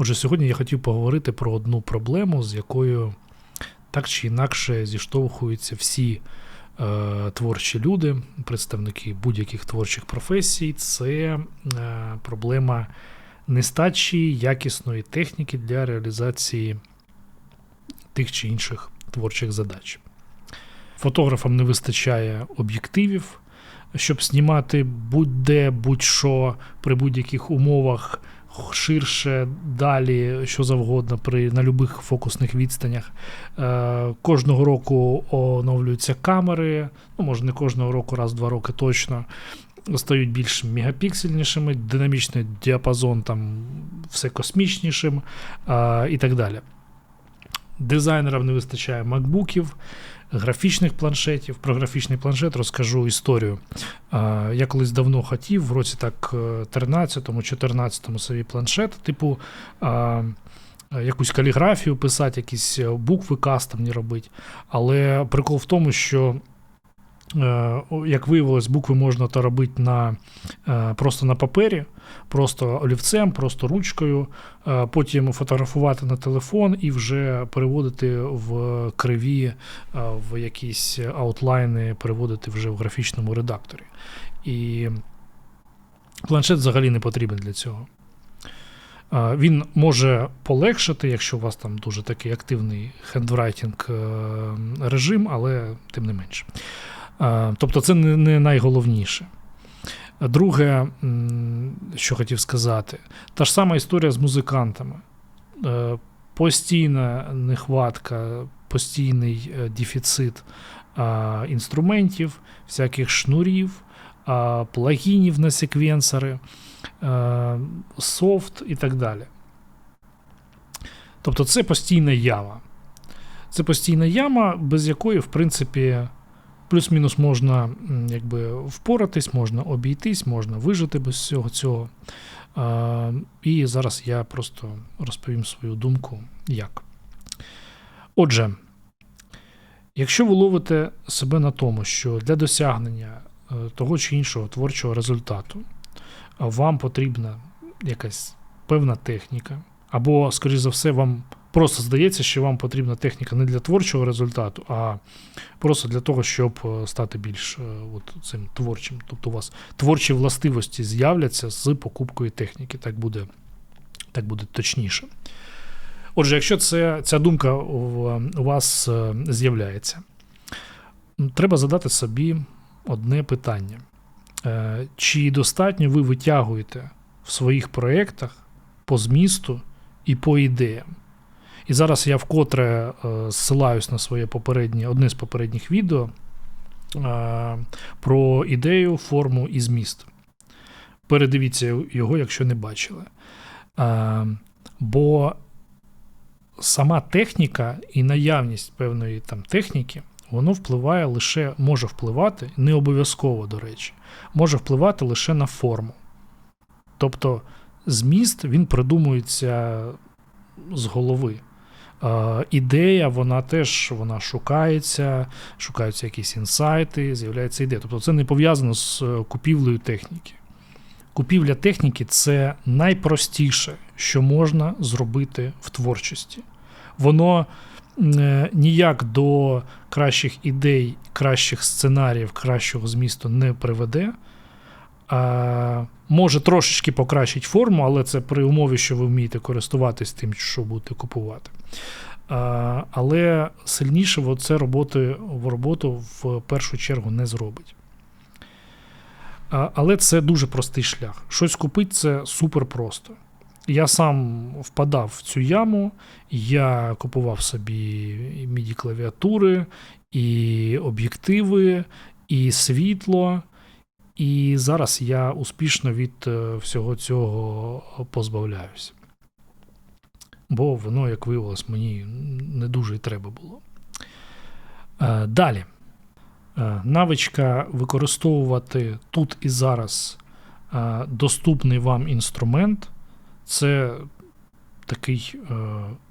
Отже, сьогодні я хотів поговорити про одну проблему, з якою так чи інакше зіштовхуються всі е, творчі люди, представники будь-яких творчих професій. Це е, проблема нестачі якісної техніки для реалізації тих чи інших творчих задач. Фотографам не вистачає об'єктивів, щоб знімати будь-де, будь-що при будь-яких умовах ширше, далі, що завгодно, при, на любих фокусних відстанях. Е, Кожного року оновлюються камери, ну, може, не кожного року, раз в два роки точно. Стають більш мегапіксельнішими, динамічний діапазон там все космічнішим а, і так далі. Дизайнерам не вистачає макбуків, графічних планшетів. Про графічний планшет розкажу історію. Я колись давно хотів, в році так 13-14 собі планшет, типу. Якусь каліграфію писати, якісь букви кастомні робити. Але прикол в тому, що Е, як виявилось, букви можна то робити на, е, просто на папері, просто олівцем, просто ручкою, е, потім фотографувати на телефон і вже переводити в криві, в якісь аутлайни, переводити вже в графічному редакторі. І планшет взагалі не потрібен для цього. Він може полегшити, якщо у вас там дуже такий активний хендврайтінг режим, але тим не менше. Тобто це не найголовніше. Друге, що хотів сказати, та ж сама історія з музикантами. Е, постійна нехватка, постійний е, дефіцит інструментів, всяких шнурів, плагінів на секвенсори, е, софт і так далі. Тобто це постійна яма. Це постійна яма, без якої, в принципі, Плюс-мінус можна якби, впоратись, можна обійтись, можна вижити без всього цього. І зараз я просто розповім свою думку, як. Отже, якщо ви ловите себе на тому, що для досягнення е, того чи іншого творчого результату вам потрібна якась певна техніка, або, скоріш за все, вам Просто здається, що вам потрібна техніка не для творчого результату, а просто для того, щоб е, стати більш е, от, цим творчим. Тобто у вас творчі властивості з'являться з покупкою техніки, так буде так буде точніше. Отже, якщо це, ця думка у вас е, з'являється, треба задати собі одне питання: чи достатньо ви витягуєте в своїх проєктах по змісту і по ідеям? І зараз я вкотре е, зсилаюсь на своє попереднє, одне з попередніх відео е, про ідею, форму і зміст. Передивіться його, якщо не бачили. Е, бо сама техніка і наявність певної там техніки, воно впливає лише, може впливати, не обов'язково, до речі, може впливати лише на форму. Тобто зміст він придумується з голови. Ідея, вона теж вона шукається, шукаються якісь інсайти, з'являється ідея. Тобто це не пов'язано з е, купівлею техніки. Купівля техніки це найпростіше, що можна зробити в творчості. Воно е, ніяк до кращих ідей, кращих сценаріїв, кращого змісту не приведе. Може трошечки покращити форму, але це при умові, що ви вмієте користуватись тим, що будете купувати. А, Але сильніше це роботи, в роботу в першу чергу не зробить. А, Але це дуже простий шлях. Щось купити це супер просто. Я сам впадав в цю яму, я купував собі міді клавіатури, і об'єктиви, і світло. І зараз я успішно від е, всього цього позбавляюся. Бо воно, як виявилось, мені не дуже й треба було. Е, далі. Е, навичка використовувати тут і зараз доступний вам інструмент це такий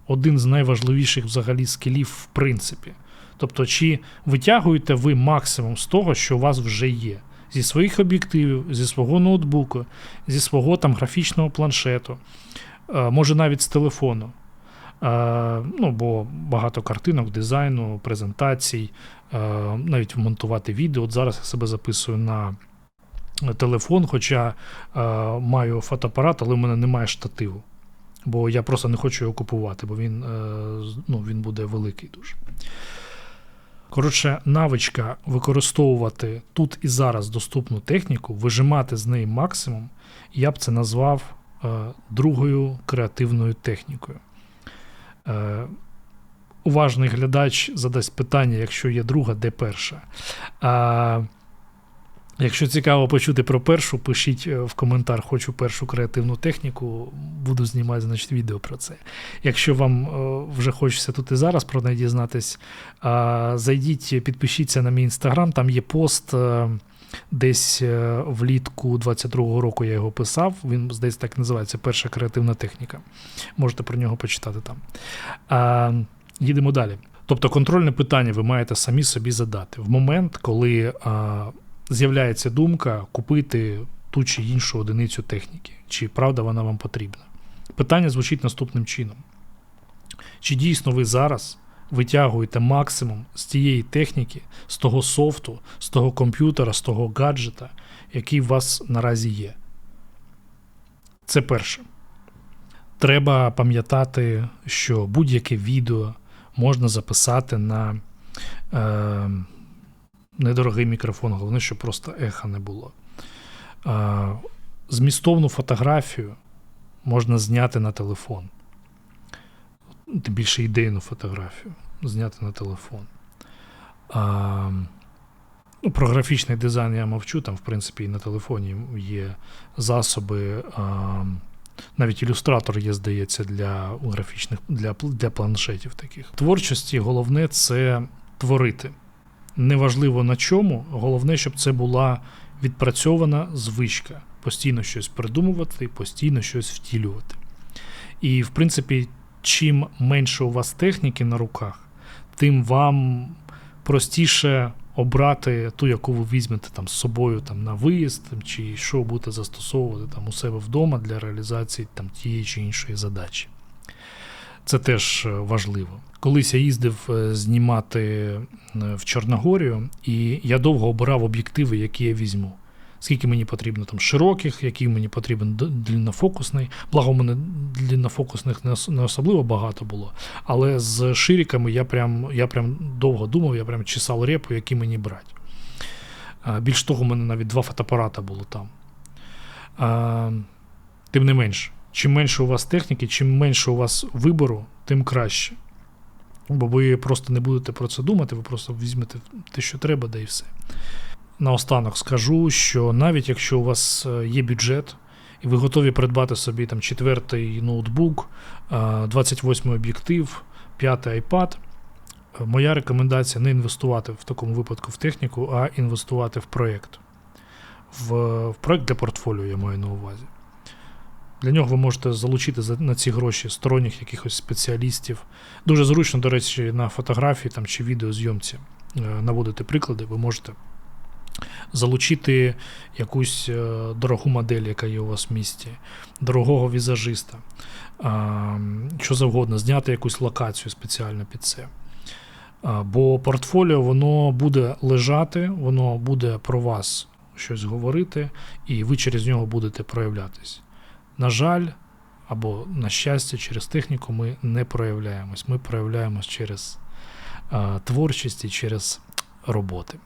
один з найважливіших взагалі скілів, в принципі. Тобто, чи витягуєте ви максимум з того, що у вас вже є зі своїх об'єктивів, зі свого ноутбуку, зі свого там графічного планшету. е, може навіть з телефону. Е, ну, бо багато картинок, дизайну, презентацій, е, навіть монтувати відео. От зараз я себе записую на телефон, хоча маю фотоапарат, але в мене немає штативу. Бо я просто не хочу його купувати, бо він, ну, він буде великий дуже. Коротше, навичка використовувати тут і зараз доступну техніку, вижимати з неї максимум, я б це назвав е, другою креативною технікою. Е, уважний глядач задасть питання, якщо є друга, де перша. А, якщо цікаво почути про першу, пишіть е, в коментар, хочу першу креативну техніку, буду знімати значить, відео про це. Якщо вам е, вже хочеться тут і зараз про неї дізнатись, зайдіть, підпишіться на мій інстаграм, там є пост. е, Десь влітку 22-го року я його писав. Він, здається, так називається Перша креативна техніка. Можете про нього почитати там. А, їдемо далі. Тобто, контрольне питання ви маєте самі собі задати. В момент, коли а, з'являється думка купити ту чи іншу одиницю техніки, чи правда вона вам потрібна. Питання звучить наступним чином: чи дійсно ви зараз витягуєте максимум з тієї техніки, з того софту, з того комп'ютера, з того гаджета, який у вас наразі є? Це перше. Треба пам'ятати, що будь-яке відео можна записати на е, недорогий мікрофон, головне, щоб просто еха не було. Змістовну фотографію можна зняти на телефон. Тим більше ідейну фотографію зняти на телефон. А, ну, про графічний дизайн я мовчу, там, в принципі, і на телефоні є засоби. А, навіть ілюстратор є, здається, для графічних для, для планшетів таких. Творчості головне це творити. Неважливо на чому, головне, щоб це була відпрацьована звичка. Постійно щось придумувати, постійно щось втілювати. І, в принципі, чим менше у вас техніки на руках, тим вам простіше обрати ту, яку ви візьмете там, з собою там, на виїзд, чи що будете застосовувати там, у себе вдома для реалізації там, тієї чи іншої задачі. Це теж е, важливо. Колись я їздив е, знімати е, в Чорногорію, і я довго обирав об'єктиви, які я візьму. Скільки мені потрібно там широких, який мені потрібен д- длиннофокусний. Благо, у мене длиннофокусних не особливо багато було. Але з шириками я прям, я прям довго думав, я прям чесав репу, які мені брати. Більш того, у мене навіть два фотоапарата було там. Тим не менш, чим менше у вас техніки, чим менше у вас вибору, тим краще. Бо ви просто не будете про це думати, ви просто візьмете те, що треба, да і все. Наостанок скажу, що навіть якщо у вас е, є бюджет, і ви готові придбати собі там четвертий ноутбук, е, 28 об'єктив, п'ятий iPad, е, моя рекомендація не інвестувати в такому випадку в техніку, а інвестувати в проєкт. В проєкт для портфоліо я маю на увазі. Для нього ви можете залучити на ці гроші сторонніх якихось спеціалістів. Дуже зручно, до речі, на фотографії там, чи відеозйомці е, наводити приклади, ви можете залучити якусь е, дорогу модель, яка є у вас в місті, дорогого візажиста, що завгодно, зняти якусь локацію спеціально під це. Бо портфоліо воно буде лежати, воно буде про вас щось говорити, і ви через нього будете проявлятись. На жаль, або на щастя, через техніку ми не проявляємось. Ми проявляємось через а, творчість і через роботи.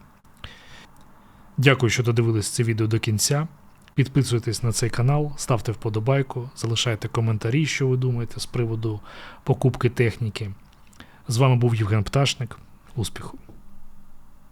Дякую, що додивились це відео до кінця. Підписуйтесь на цей канал, ставте вподобайку, залишайте коментарі, що ви думаєте з приводу покупки техніки. З вами був Євген Пташник. Успіху!